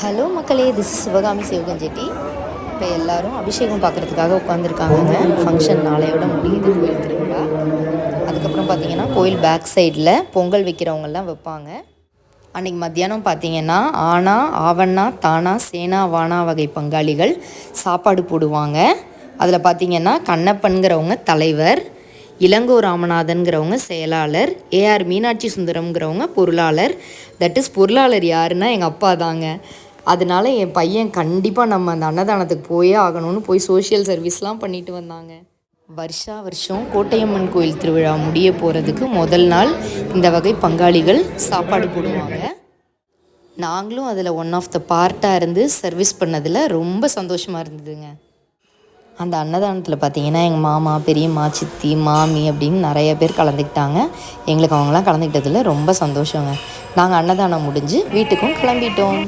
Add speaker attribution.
Speaker 1: Hello மக்களே this is Sivakami Sivagan Chetty இப்போ எல்லாரும் அபிஷேகம் பார்க்குறதுக்காக உட்காந்துருக்காங்க ஃபங்க்ஷன் நாளையோட முடியுது கோயில் திருவிழா. அதுக்கப்புறம் பார்த்தீங்கன்னா கோயில் பேக் சைடில் பொங்கல் வைக்கிறவங்கெல்லாம் வைப்பாங்க. அன்றைக்கி மத்தியானம் பார்த்தீங்கன்னா ஆனா ஆவண்ணா தானா சேனா வானா வகை பங்காளிகள் சாப்பாடு போடுவாங்க. அதில் பார்த்தீங்கன்னா கண்ணப்பன்கிறவங்க தலைவர் இளங்கோ ராமநாதன்கிறவங்க செயலாளர் ஏஆர் மீனாட்சி சுந்தரம்ங்கிறவங்க பொருளாளர். தட் இஸ் பொருளாளர் யாருன்னா எங்கள் அப்பா தாங்க. அதனால என் பையன் கண்டிப்பாக நம்ம அந்த அன்னதானத்துக்கு போயே ஆகணும்னு போய் சோஷியல் சர்வீஸ்லாம் பண்ணிட்டு வந்தாங்க. வருஷா வருஷம் கோட்டையம்மன் கோயில் திருவிழா முடிய போகிறதுக்கு முதல் நாள் இந்த வகை பங்காளிகள் சாப்பாடு போடுவாங்க. நாங்களும் அதில் ஒன் ஆஃப் த பார்ட்டாக இருந்து சர்வீஸ் பண்ணதில் ரொம்ப சந்தோஷமாக இருந்ததுங்க. அந்த அன்னதானத்தில் பார்த்தீங்கன்னா எங்கள் மாமா பெரியம்மா சித்தி மாமி அப்படின்னு நிறைய பேர் கலந்துக்கிட்டாங்க. எங்களுக்கு அவங்களாம் கலந்துக்கிட்டதில் ரொம்ப சந்தோஷங்க. நாங்கள் அன்னதானம் முடிஞ்சு வீட்டுக்கும் கிளம்பிட்டோம்.